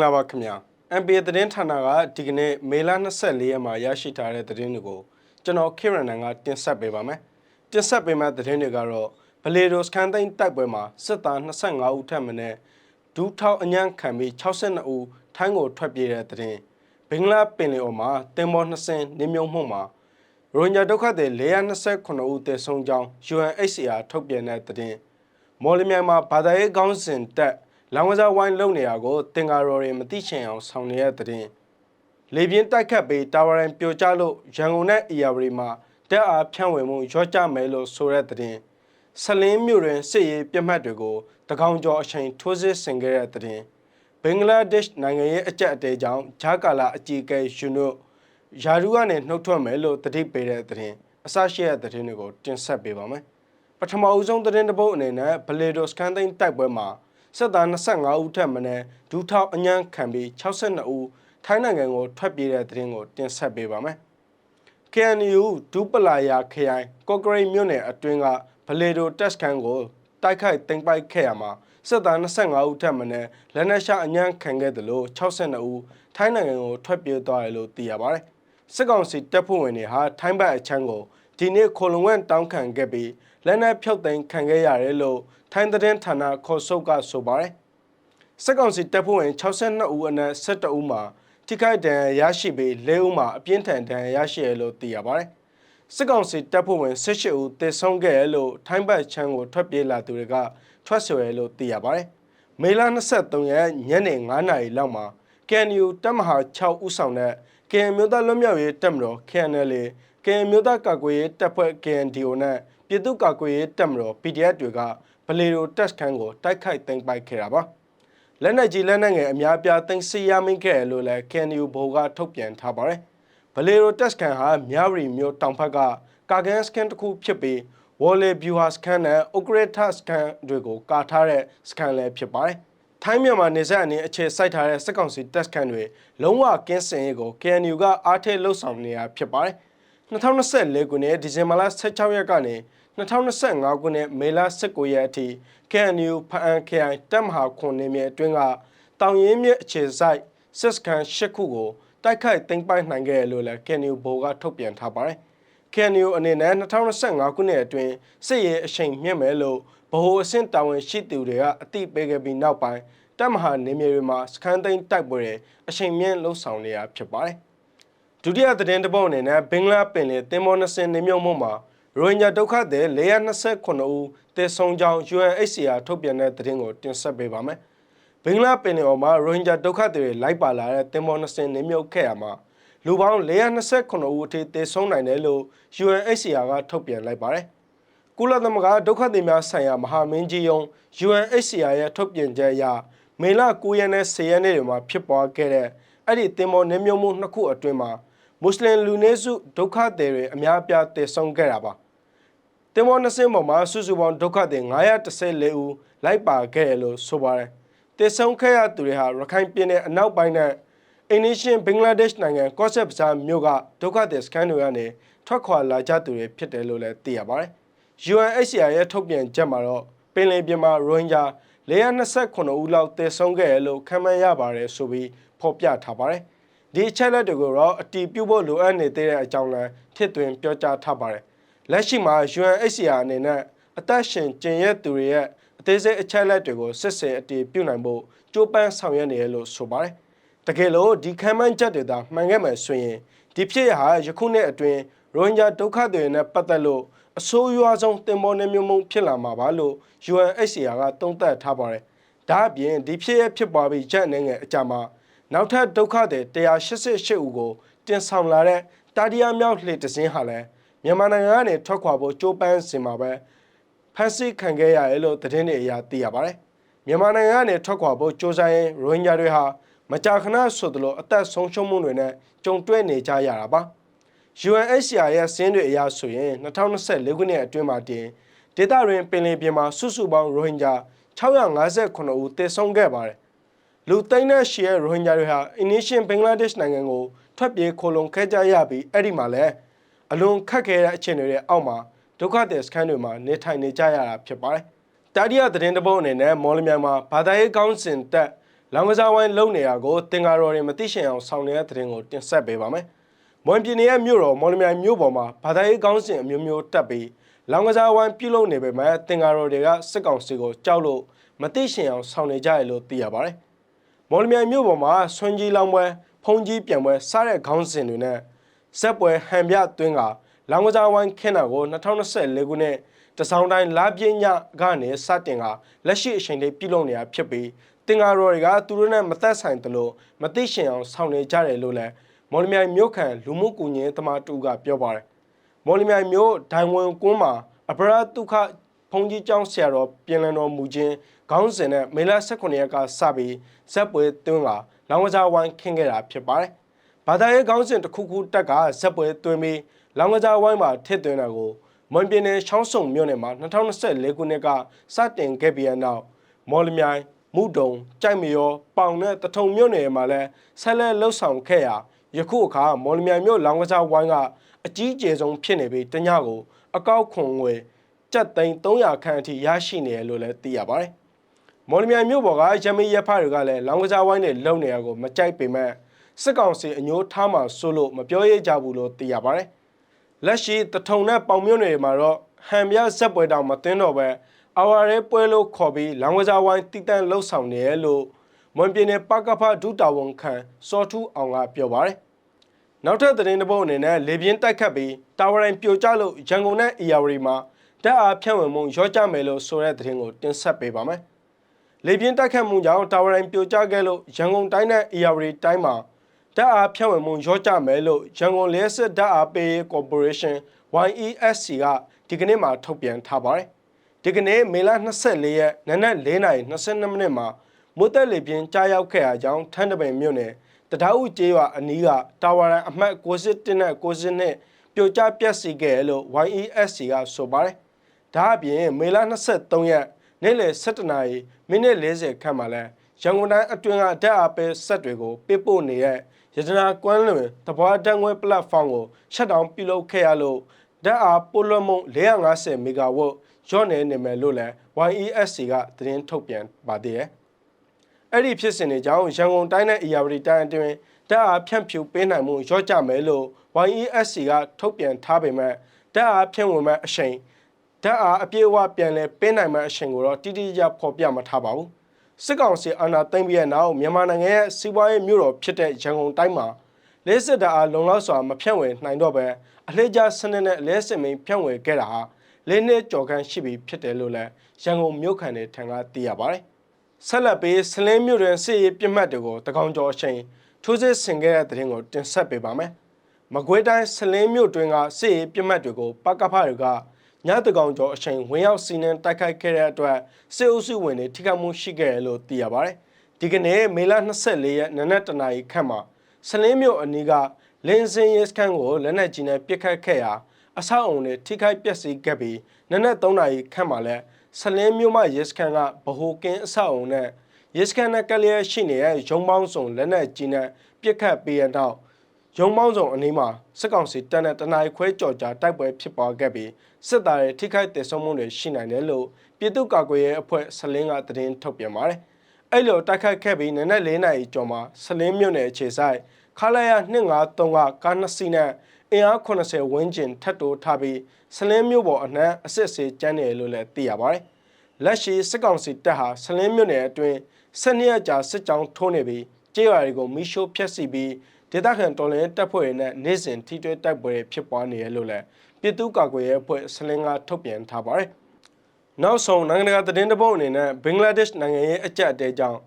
မင်္ဂလာပါခင်ဗျာ MPA သတင်းဌာနကဒီကနေ့မေလ24ရက်မှာရရှိထားတဲ့သတင်းတွေကိုကျွန်တော်ခေရန်နန်ကတင်ဆက်ပေးပါမယ်တင်ဆက်ပေးမယ့်သတင်းတွေကတော့ဗလေဒိုစကန်သိန်းတိုက်ပွဲမှာစစ်သား25ဦးထပ်မံနဲ့ဒူးထောက်အညံ့ခံပြီး62ဦးထိုင်းကိုထွက်ပြေးတဲ့သတင်းဘင်္ဂလားပင်လယ်အော်မှာတင်မော2ဆင်းနေမြုံမှုမှာရိုဟင်ဂျာဒုက္ခသည်429ဦးသေဆုံးကြောင်း UNHCR ထုတ်ပြန်တဲ့သတင်းမော်လမြိုင်မှာဘာသာရေးခေါင်းစဉ်တက် လောင်ဝစားဝိုင်းလုံနေရကိုတင်ကာရော်တွေမသိချင်အောင်ဆောင်နေတဲ့တဲ့လေပြင်းတိုက်ခတ်ပြီးတာဝရန်ပြိုကျလို့ရန်ကုန်နဲ့အီယာဝတီမှာတက်အားဖြန့်ဝေမှုရော့ကျမယ်လို့ဆိုတဲ့တဲ့ဆလင်းမြို့တွင်စစ်ရေးပြတ်မှတ်တွေကိုတကောင်ကျော်အချိန်ထိုးစစ်ဆင်ခဲ့တဲ့တဲ့ဘင်္ဂလားဒေ့ရှ်နိုင်ငံရဲ့အကြက်အတဲကြောင့်ဂျာကာလာအကြီးအကဲယူနိုယာရူကနေနှုတ်ထွက်မယ်လို့တတိပေးတဲ့တဲ့အစရှိတဲ့တဲ့တွေကိုတင်ဆက်ပေးပါမယ်ပထမအဦးဆုံးသတင်းတစ်ပုဒ်အနေနဲ့ဘလေဒိုစကန်သိန်းတိုက်ပွဲမှာ စစ်သား25ဦးထက်မနည်းဒူးထောက်အညံ့ခံပြီး62ဦးထိုင်းနိုင်ငံကိုထွက်ပြေးတဲ့သတင်းကိုတင်ဆက်ပေးပါမယ်။ KNU ဒူပလာယာခရိုင်ကော့ဂရိတ်မြို့နယ်အတွင်းကဗလေဒိုတက်စကန်ကိုတိုက်ခိုက်သိမ်းပိုက်ခဲ့ရမှာစစ်သား25ဦးထက်မနည်းလက်နက်ရှာအညံ့ခံခဲ့တယ်လို့62ဦးထိုင်းနိုင်ငံကိုထွက်ပြေးသွားတယ်လို့သိရပါတယ်။စစ်ကောင်စီတပ်ဖွဲ့ဝင်တွေဟာထိုင်းဘက်အချမ်းကိုဒီနေ့ခိုလုံဝန့်တောင်းခံခဲ့ပြီး လက်နက်ဖြုတ်သိမ်းခံခဲ့ရတယ်လို့ထိုင်းသတင်းဌာနခေါ်ဆုပ်ကဆိုပါတယ်။စစ်ကောင်စီတပ်ဖွဲ့ဝင်62ဦးအနက်17ဦးမှာထိခိုက်ဒဏ်ရာရရှိပြီး၄ဦးမှာအပြင်းထန်ဒဏ်ရာရရှိရလို့သိရပါတယ်။စစ်ကောင်စီတပ်ဖွဲ့ဝင်18ဦးသေဆုံးခဲ့ရလို့ထိုင်းဘက်ချမ်းကိုထွက်ပြေးလာသူတွေကထွက်ဆိုရလို့သိရပါတယ်။မေလ23ရက်ညနေ9နာရီလောက်မှာ KNU တပ်မဟာ6ဦးဆောင်တဲ့ KN မြို့သားလွတ်မြောက်ရေးတပ်မတော် KNL KN မြို့သားကာကွယ်ရေးတပ်ဖွဲ့ KNDO နဲ့ ပြည်သူ့ကာကွယ်ရေးတပ်မတော် PDF တွေကဗလေရိုတက်စခန်းကိုတိုက်ခိုက်သိမ်းပိုက်ခဲ့တာပါလက်နက်ကြီးလက်နက်ငယ်အများပြားသိမ်းဆည်းရမိခဲ့လို့လည်း KNU ဘိုကထုတ်ပြန်ထားပါတယ်ဗလေရိုတက်စခန်းဟာမြရီမြို့တောင်ဘက်ကကာကန်စကန်တစ်ခုဖြစ်ပြီးဝေါ်လေဘျူဟာစကန်နဲ့ဥကရထစကန်တွေကိုကာထားတဲ့စကန်လည်းဖြစ်ပါတယ်ထိုင်းမြန်မာနေဆက်အနေအခြေစိုက်ထားတဲ့စစ်ကောင်စီတပ်စခန်းတွေလုံးဝကင်းစင်ရေးကို KNU ကအားထည့်လှုပ်ဆောင်နေတာဖြစ်ပါတယ်2024ခုနှစ်ဒီဇင်ဘာလ16ရက်ကနေ 2025ခုနှစ်မေလ19ရက်အထိ KNU ဖအန်ခရိုင်တပ်မဟာခွန်နေမြေအတွင်းကတောင်ရင်းမြစ်အခြေစိုက်စစ်စခန်း၈ခုကိုတိုက်ခိုက်သိမ်းပိုက်နိုင်ခဲ့လို့လည်း KNU ဘိုကထုတ်ပြန်ထားပါတယ်။ KNU အနေနဲ့2025ခုနှစ်အတွင်းစစ်ရေးအရှိန်မြင့်မယ်လို့ဗဟိုအဆင့်တာဝန်ရှိသူတွေကအသိပေးခဲ့ပြီးနောက်ပိုင်းတပ်မဟာနေမြေတွေမှာစခန်းသိမ်းတိုက်ပွဲတွေအရှိန်မြင့်လှုပ်ဆောင်နေတာဖြစ်ပါတယ်။ဒုတိယသတင်းတစ်ပုဒ်အနေနဲ့ဘင်္ဂလားပင်လယ်တင်မောနှစ်စင်နေမြုံမှုမှာ ရိုဟင်ဂျာဒုက္ခသည်429ဦးတေဆုံးကြောင်း UNHCR ထုတ်ပြန်တဲ့သတင်းကိုတင်ဆက်ပေးပါမယ်။ဘင်္ဂလားပင်လယ်အော်မှာရိုဟင်ဂျာဒုက္ခသည်တွေလိုက်ပါလာတဲ့တင်မောနှစ်စင်နေမြုပ်ခဲ့ရမှာလူပေါင်း429ဦးအထိတေဆုံးနိုင်တယ်လို့ UNHCR ကထုတ်ပြန်လိုက်ပါတယ်။ကုလသမဂ္ဂဒုက္ခသည်များဆိုင်ရာမဟာမင်းကြီးယုံ UNHCR ရဲ့ထုတ်ပြန်ချက်အရမေလ9ရက်နဲ့10ရက်နေ့တွေမှာဖြစ်ပွားခဲ့တဲ့အဲ့ဒီတင်မောနေမြုံမှုနှစ်ခုအတွင်းမှာမွတ်စလင်လူနည်းစုဒုက္ခသည်တွေအများအပြားတည်ဆုံခဲ့တာပါ တင်မောနှစ်စင်းပေါ်မှာစုစုပေါင်းဒုက္ခသည်914ဦးလိုက်ပါခဲ့တယ်လို့ဆိုပါတယ်တည်ဆုံခဲ့ရသူတွေဟာရခိုင်ပြည်နယ်အနောက်ပိုင်းနဲ့အင်နီရှင်ဘင်္ဂလားဒေ့ရှ်နိုင်ငံကော့ဆက်ဘဇာမြို့ကဒုက္ခသည်စခန်းတွေကနေထွက်ခွာလာကြသူတွေဖြစ်တယ်လို့လည်းသိရပါတယ် UNHCR ရဲ့ထုတ်ပြန်ချက်မှာတော့ပင်လယ်ပြင်မှာရိုဟင်ဂျာ429ဦးလောက်တည်ဆုံခဲ့ရလို့ခန့်မှန်းရပါတယ်ဆိုပြီးဖော်ပြထားပါတယ်ဒီအချက်လက်တွေကိုတော့အတီးပြုတ်ဖို့လိုအပ်နေတဲ့အကြောင်းလည်းထစ်သွင်းပြောကြားထားပါတယ် လက်ရှိမှာ UNHCR အနေနဲ့အသက်ရှင်ကျင်ရဲ့သူတွေရဲ့အသေးစိတ်အချက်လက်တွေကိုစစ်ဆေးအတီးပြုတ်နိုင်ဖို့ကြိုးပမ်းဆောင်ရွက်နေရလို့ဆိုပါတယ်တကယ်လို့ဒီခံမှန်းချက်တွေသာမှန်ခဲ့မယ်ဆိုရင်ဒီဖြစ်ရဟာယခုနှစ်အတွင်းရိုဟင်ဂျာဒုက္ခတွေနဲ့ပတ်သက်လို့အဆိုးရွားဆုံးတင်ပေါ်နေမျိုးမှုဖြစ်လာမှာပါလို့ UNHCR ကသုံးသပ်ထားပါတယ်ဒါအပြင်ဒီဖြစ်ရဖြစ်ပွားပြီးချက်အနေငယ်အကြမှာနောက်ထပ်ဒုက္ခတွေ188ဦးကိုတင်ဆောင်လာတဲ့တာဒီယာမြောက်လှေတစင်းဟာလည်း မြန်မာနိုင်ငံကနေထွက်ခွာဖို့ကြိုးပမ်းစင်မှာပဲဖမ်းဆီးခံခဲ့ရတယ်လို့သတင်းတွေအရသိရပါတယ်မြန်မာနိုင်ငံကနေထွက်ခွာဖို့ကြိုးစားရင်ရိုဟင်ဂျာတွေဟာမကြာခဏဆိုသလိုအသက်ဆုံးရှုံးမှုတွေနဲ့ကြုံတွေ့နေကြရတာပါ UNHCR ရဲ့စင်းတွေအရဆိုရင်2024ခုနှစ်အတွင်းမှာတင်ဒေသတွင်ပင်လယ်ပြင်မှာစုစုပေါင်းရိုဟင်ဂျာ658ဦးတည်ဆုံခဲ့ပါတယ်လူသိန်းနဲ့ရှီရဲ့ရိုဟင်ဂျာတွေဟာအင်နီရှင်ဘင်္ဂလားဒေ့ရှ်နိုင်ငံကိုထွက်ပြေးခိုလုံခဲ့ကြရပြီးအဲ့ဒီမှာလည်း အလွန်ခက်ခဲတဲ့အခြေအနေတွေအောက်မှာဒုက္ခသည်စခန်းတွေမှာနေထိုင်နေကြရတာဖြစ်ပါတယ်။တာဒီယာသတင်းတပုတ်အနေနဲ့မော်လမြိုင်မှာဘာသာရေးကောင်းစဉ်တက်လောင်ကစားဝိုင်းလုံနေတာကိုတင်ကာတော်တွေမသိရှင်အောင်ဆောင်နေတဲ့သတင်းကိုတင်ဆက်ပေးပါမယ်။မွန်ပြည်နယ်ရဲ့မြို့တော်မော်လမြိုင်မြို့ပေါ်မှာဘာသာရေးကောင်းစဉ်အမျိုးမျိုးတက်ပြီးလောင်ကစားဝိုင်းပြုလုပ်နေပေမဲ့တင်ကာတော်တွေကစစ်ကောင်စီကိုကြောက်လို့မသိရှင်အောင်ဆောင်နေကြရလို့သိရပါတယ်။မော်လမြိုင်မြို့ပေါ်မှာဆွန်ကြီးလောင်ပွဲဖုန်ကြီးပြန်ပွဲစတဲ့ခေါင်းစဉ်တွေနဲ့ ဇက်ပွဲဟန်ပြသွင်းကလောင်ကစားဝိုင်းခင်းတာကို2024ခုနှစ်တစောင်းတိုင်းလာပြင်းညကနေစတင်ကလက်ရှိအချိန်လေးပြုလုပ်နေတာဖြစ်ပြီးတင်ကာရော်တွေကသူတို့နဲ့မသက်ဆိုင်သလိုမသိရှင်အောင်ဆောင်နေကြတယ်လို့လည်းမော်လမြိုင်မြို့ခံလူမှုကူညီရေးသမားတူကပြောပါတယ်မော်လမြိုင်မြို့ဒိုင်ဝင်ကွန်းမှာအပရာဒုက္ခဖုန်ကြီးကျောင်းဆရာတော်ပြင်လန်တော်မူခြင်းခေါင်းစဉ်နဲ့မေလ18ရက်ကစပြီးဇက်ပွဲသွင်းကလောင်ကစားဝိုင်းခင်းခဲ့တာဖြစ်ပါတယ် ဘာသာရေးခေါင်းစဉ်တစ်ခုခုတက်ကဇက်ပွဲသွင်းပြီးလောင်ကစားဝိုင်းမှာထည့်သွင်းတာကိုမွန်ပြည်နယ်ချောင်းစုံမြို့နယ်မှာ2024ခုနှစ်ကစတင်ခဲ့ပြီးနောက်မော်လမြိုင်မုဒုံကြိုက်မရောပေါင်နဲ့တထုံမြို့နယ်မှာလည်းဆက်လက်လှုပ်ဆောင်ခဲ့ရာယခုအခါမော်လမြိုင်မြို့လောင်ကစားဝိုင်းကအကြီးအကျယ်ဆုံးဖြစ်နေပြီးတညကိုအကောက်ခွန်ငွေကျပ်သိန်း300ခန့်အထိရရှိနေတယ်လို့လည်းသိရပါတယ်။မော်လမြိုင်မြို့ပေါ်ကရမီရဖတွေကလည်းလောင်ကစားဝိုင်းနဲ့လုံနေရကိုမကြိုက်ပေမဲ့ စစ်ကောင်စီအညိုးထားမှဆိုလို့မပြောရကြဘူးလို့သိရပါတယ်။လက်ရှိတထုံနဲ့ပေါင်မြို့နယ်မှာတော့ဟန်ပြဇက်ပွဲတောင်မသိန်းတော့ပဲအာဝါရဲပွဲလို့ခေါ်ပြီးလောင်ကစားဝိုင်းတည်တံ့လှုပ်ဆောင်နေရလို့မွန်ပြည်နယ်ပကဖဒုတာဝန်ခံစောထူးအောင်ကပြောပါတယ်။နောက်ထပ်သတင်းတစ်ပုဒ်အနေနဲ့လေပြင်းတိုက်ခတ်ပြီးတာဝရိုင်ပြိုကျလို့ရန်ကုန်နဲ့အီယာဝတီမှာတက်အားဖြန့်ဝေမှုရော့ကျမယ်လို့ဆိုတဲ့သတင်းကိုတင်ဆက်ပေးပါမယ်။လေပြင်းတိုက်ခတ်မှုကြောင့်တာဝရိုင်ပြိုကျခဲ့လို့ရန်ကုန်တိုင်းနဲ့အီယာဝတီတိုင်းမှာ တက်အားဖြန့်ဝေမှုရော့ကျမယ်လို့ရန်ကုန်လျှက်စစ်တက်အားပေးရေးကော်ပိုရေးရှင်း YESC ကဒီကနေ့မှထုတ်ပြန်ထားပါတယ်။ဒီကနေ့မေလ24ရက်နနက်4:22မိနစ်မှာမိုးတက်လေပြင်းကြားရောက်ခဲ့အကြောင်းထန်းတပင်မြို့နယ်တထားဦးကျေးရွာအနီးကတာဝါရန်အမှတ်61နဲ့62ပြိုကျပျက်စီးခဲ့လို့ YESC ကဆိုပါတယ်။ဒါအပြင်မေလ23ရက်နေ့လယ်17နာရီမိနစ်40ခန့်မှာလဲရန်ကုန်တိုင်းအတွင်းကဓာတ်အားပေးဆက်တွေကိုပေးပို့နေတဲ့ ရတနာကွမ်းလွင်တပွားတန်းငွေပလက်ဖောင်းကိုရှက်တောင်ပြုလုပ်ခဲ့ရလို့ဓာတ်အားပိုလွှတ်မှု450မီဂါဝတ်ရော့နေနေမယ်လို့လည်း YESC ကသတင်းထုတ်ပြန်ပါသေးတယ်။အဲ့ဒီဖြစ်စဉ်တွေကြောင့်ရန်ကုန်တိုင်းနဲ့အီယာဝတီတိုင်းအတွင်းဓာတ်အားဖြန့်ဖြူပေးနိုင်မှုရော့ကျမယ်လို့ YESC ကထုတ်ပြန်ထားပေမဲ့ဓာတ်အားဖြန့်ဝင်မဲ့အချိန်ဓာတ်အားအပြည့်အဝပြန်လဲပေးနိုင်မဲ့အချိန်ကိုတော့တိတိကျကျဖော်ပြမထားပါဘူး။ စစ်ကောင်စီအာဏာသိမ်းပြီးတဲ့နောက်မြန်မာနိုင်ငံရဲ့စီးပွားရေးမြို့တော်ဖြစ်တဲ့ရန်ကုန်တိုင်းမှာလေးစစ်တပ်အားလုံလောက်စွာမဖြန့်ဝေနိုင်တော့ပဲအလှည့်ကျစနစ်နဲ့လဲစစ်မင်းဖြန့်ဝေခဲ့တာဟာလေးနှစ်ကြော်ခန့်ရှိပြီဖြစ်တယ်လို့လည်းရန်ကုန်မြို့ခံတွေထံကသိရပါတယ်။ဆက်လက်ပြီးစလင်းမြို့တွင်စစ်ရေးပြစ်မှတ်တွေကိုတကောင်ကျော်အချိန်ထိုးစစ်ဆင်ခဲ့တဲ့တဲ့ရင်ကိုတင်ဆက်ပေးပါမယ်။မကွေးတိုင်းစလင်းမြို့တွင်ကစစ်ရေးပြစ်မှတ်တွေကိုပကဖတွေက ညတကောင်ကျော်အချိန်ဝင်ရောက်စီးနှင်းတိုက်ခိုက်ခဲ့တဲ့အတွက်စစ်အုပ်စုဝင်တွေထိခိုက်မှုရှိခဲ့တယ်လို့သိရပါတယ်။ဒီကနေ့မေလ24ရက်နနက်တနာရီခန့်မှာစလင်းမြို့အနီးကလင်းစင်ရဲစခန်းကိုလက်နက်ကြီးနဲ့ပစ်ခတ်ခဲ့ရာအဆောက်အုံတွေထိခိုက်ပျက်စီးခဲ့ပြီးနနက်3နာရီခန့်မှာလဲဆလင်းမြို့မှရဲစခန်းကဗဟိုကင်းအဆောက်အုံနဲ့ရဲစခန်းနဲ့ကလျက်ရှိနေတဲ့ရုံပေါင်းစုံလက်နက်ကြီးနဲ့ပစ်ခတ်ပြီးတဲ့နောက် ရုံပေါင်းစုံအနီးမှာစစ်ကောင်စီတပ်နဲ့တနအီခွဲကြော်ကြားတိုက်ပွဲဖြစ်ပွားခဲ့ပြီးစစ်သားတွေထိခိုက်ဒေဆုံးမှုတွေရှိနိုင်တယ်လို့ပြည်သူ့ကာကွယ်ရေးအဖွဲ့ဆလင်းကသတင်းထုတ်ပြန်ပါတယ်။အဲ့လိုတိုက်ခိုက်ခဲ့ပြီးနနက်၄နာရီကျော်မှာဆလင်းမြို့နယ်အခြေဆိုင်ခလာရ253ကကားနှစ်စီးနဲ့အင်အား80ဝန်းကျင်ထပ်တိုးထားပြီးဆလင်းမြို့ပေါ်အနှံ့အစစ်စေးကျန်းတယ်လို့လည်းသိရပါတယ်။လက်ရှိစစ်ကောင်စီတပ်ဟာဆလင်းမြို့နယ်အတွင်းဆက်နှစ်ရက်ကြာစစ်ကြောင်းထိုးနေပြီးကြေးရွာတွေကိုမိရှို့ဖျက်ဆီးပြီး ဒေသခံတော်လှန်ရေးတပ်ဖွဲ့တွေနဲ့နေ့စဉ်ထိတွေ့တိုက်ပွဲဖြစ်ပွားနေရလို့လည်းပြည်သူ့ကာကွယ်ရေးအဖွဲ့ဆလင်းကထုတ်ပြန်ထားပါတယ်။နောက်ဆုံးနိုင်ငံတကာသတင်းတပုတ်အနေနဲ့ဘင်္ဂလားဒေ့ရှ်နိုင်ငံရဲ့အကြက်အတဲကြောင့်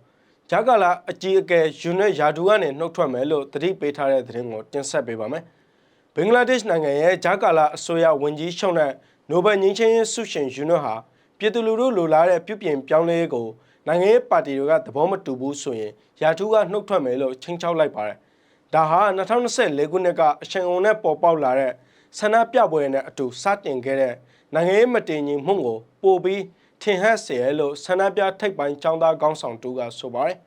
ဂျာကာလာအကြီးအကဲယူနက်ယာဒူကနေနှုတ်ထွက်မယ်လို့တတိပေးထားတဲ့သတင်းကိုတင်ဆက်ပေးပါမယ်။ဘင်္ဂလားဒေ့ရှ်နိုင်ငံရဲ့ဂျာကာလာအစိုးရဝန်ကြီးချုပ်နဲ့နိုဘယ်ငြိမ်းချမ်းရေးဆုရှင်ယူနက်ဟာပြည်သူလူထုလိုလားတဲ့ပြုပြင်ပြောင်းလဲရေးကိုနိုင်ငံရေးပါတီတွေကသဘောမတူဘူးဆိုရင်ယာဒူကနှုတ်ထွက်မယ်လို့ချင်းချောက်လိုက်ပါတယ်။ ဒါဟာ2024ခုနှစ်ကအချိန်အုံနဲ့ပေါ်ပေါက်လာတဲ့ဆန္ဒပြပွဲနဲ့အတူစတင်ခဲ့တဲ့နိုင်ငံရေးမတည်ငြိမ်မှုကိုပိုပြီးထင်ဟပ်စေရလို့ဆန္ဒပြထိပ်ပိုင်းចောင်းသားကောင်းဆောင်တူကဆိုပါတယ်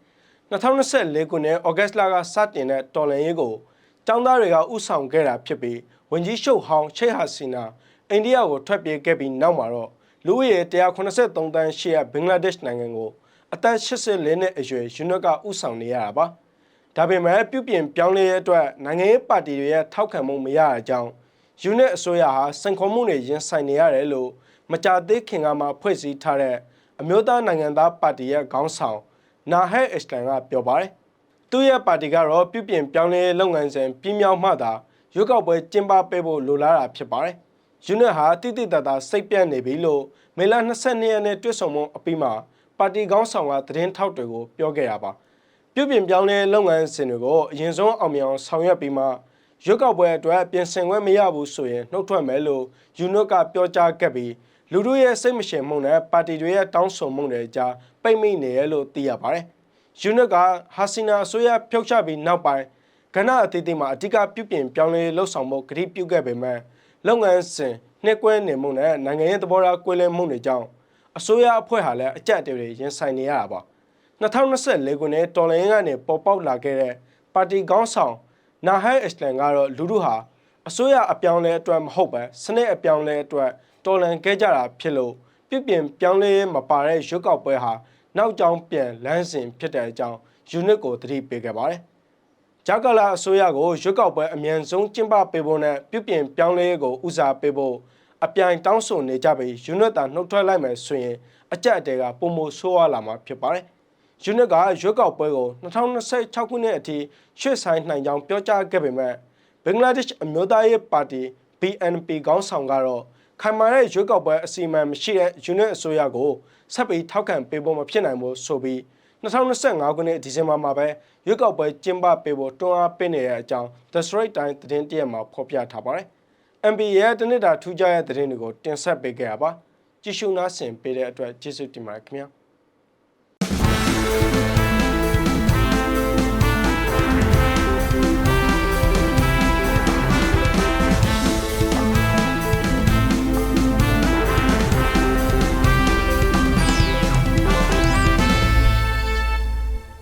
2024ခုနှစ်ဩဂတ်လကစတင်တဲ့တော်လန်ရေးကိုចောင်းသားတွေကဥဆောင်ခဲ့တာဖြစ်ပြီးဝန်ကြီးရှုပ်ဟောင်းချိတ်ဟာစီနာအိန္ဒိယကိုထွက်ပြေးခဲ့ပြီးနောက်မှာတော့လူဦးရေ183တန်းရှိတဲ့ဘင်္ဂလားဒေ့ရှ်နိုင်ငံကိုအအသက်84နှစ်အရွယ်ယူနွက်ကဥဆောင်နေရတာပါ ဒါပေမဲ့ပြုပြင်ပြောင်းလဲရေးအတွက်နိုင်ငံရေးပါတီတွေရဲ့ထောက်ခံမှုမရတဲ့အကြောင်းယူနစ်အစိုးရဟာစံခေါ်မှုတွေရင်ဆိုင်နေရတယ်လို့မကြသေးခင်ကမှဖွဲ့စည်းထားတဲ့အမျိုးသားနိုင်ငံသားပါတီရဲ့ခေါင်းဆောင်နာဟက်အစ္စလန်ကပြောပါတယ်သူ့ရဲ့ပါတီကတော့ပြုပြင်ပြောင်းလဲရေးလုပ်ငန်းစဉ်ပြင်းမြောက်မှသာရွေးကောက်ပွဲကျင်းပပေးဖို့လိုလားတာဖြစ်ပါတယ်ယူနစ်ဟာတိတိတတ်တာစိတ်ပြတ်နေပြီလို့မေလ22ရက်နေ့တွေ့ဆုံမှုအပြီးမှာပါတီခေါင်းဆောင်ကသတင်းထောက်တွေကိုပြောခဲ့တာပါ ပြုပြင်ပြောင်းလဲလုပ်ငန်းစဉ်တွေကိုအရင်ဆုံးအောင်မြင်အောင်ဆောင်ရွက်ပြီးမှရွက်ကောက်ပွဲအတွက်ပြင်ဆင်ခွင့်မရဘူးဆိုရင်နှုတ်ထွက်မယ်လို့ယူနွတ်ကပြောကြားခဲ့ပြီးလူတို့ရဲ့စိတ်မရှင်မှုနဲ့ပါတီတွေရဲ့တောင်းဆိုမှုတွေကြားပိတ်မိနေရလို့သိရပါတယ်။ယူနွတ်ကဟာစီနာအစိုးရဖျောက်ချပြီးနောက်ပိုင်းကဏ္ဍအသီးသီးမှာအဓိကပြုပြင်ပြောင်းလဲလှုပ်ဆောင်မှုကတိပြုခဲ့ပေမဲ့လုပ်ငန်းစဉ်နှက်ကွဲနေမှုနဲ့နိုင်ငံရေးသဘောထားကွဲလွဲမှုတွေကြောင့်အစိုးရအဖွဲ့ဟာလည်းအကြက်အတဲတွေရင်ဆိုင်နေရတာပါ။ 2024ခုနှစ်တော်လိုင်းကနေပေါ်ပေါက်လာခဲ့တဲ့ပါတီခေါင်းဆောင်နာဟက်အစ္စလန်ကတော့လူထုဟာအစိုးရအပြောင်းလဲအတွက်မဟုတ်ပဲစနစ်အပြောင်းလဲအတွက်တော်လန်ခဲ့ကြတာဖြစ်လို့ပြစ်ပြင်ပြောင်းလဲရေးမပါတဲ့ရွက်ကောက်ပွဲဟာနောက်ကျောင်းပြန်လမ်းစဉ်ဖြစ်တဲ့အကြောင်းယူနစ်ကိုသတိပေးခဲ့ပါတယ်။ဂျာကာလာအစိုးရကိုရွက်ကောက်ပွဲအမြန်ဆုံးကျင်းပပေးဖို့နဲ့ပြုပြင်ပြောင်းလဲရေးကိုဦးစားပေးဖို့အပြိုင်တောင်းဆိုနေကြပြီးယူနစ်တာနှုတ်ထွက်လိုက်မယ်ဆိုရင်အကြက်အတဲကပုံမဆိုးရလာမှာဖြစ်ပါတယ်။ ယူနစ်ကရွက်ကောက်ပွဲကို2026ခုနှစ်အထိရွှေ့ဆိုင်းနိုင်ကြောင်းပြောကြားခဲ့ပေမဲ့ဘင်္ဂလားဒေ့ရှ်အမျိုးသားရေးပါတီ BNP ခေါင်းဆောင်ကတော့ခိုင်မာတဲ့ရွက်ကောက်ပွဲအစီအမံမရှိတဲ့ယူနစ်အစိုးရကိုဆက်ပြီးထောက်ခံပေးဖို့မဖြစ်နိုင်ဘူးဆိုပြီး2025ခုနှစ်ဒီဇင်ဘာမှာပဲရွက်ကောက်ပွဲကျင်းပပေးဖို့တွန်းအားပေးနေတဲ့အကြောင်း The Straits Times သတင်းတရက်မှာဖော်ပြထားပါတယ်။ MB ရဲ့တနစ်တာထူးခြားတဲ့သတင်းတွေကိုတင်ဆက်ပေးခဲ့တာပါ။ကြည့်ရှုနားဆင်ပေးတဲ့အတွက်ကျေးဇူးတင်ပါတယ်ခင်ဗျာ။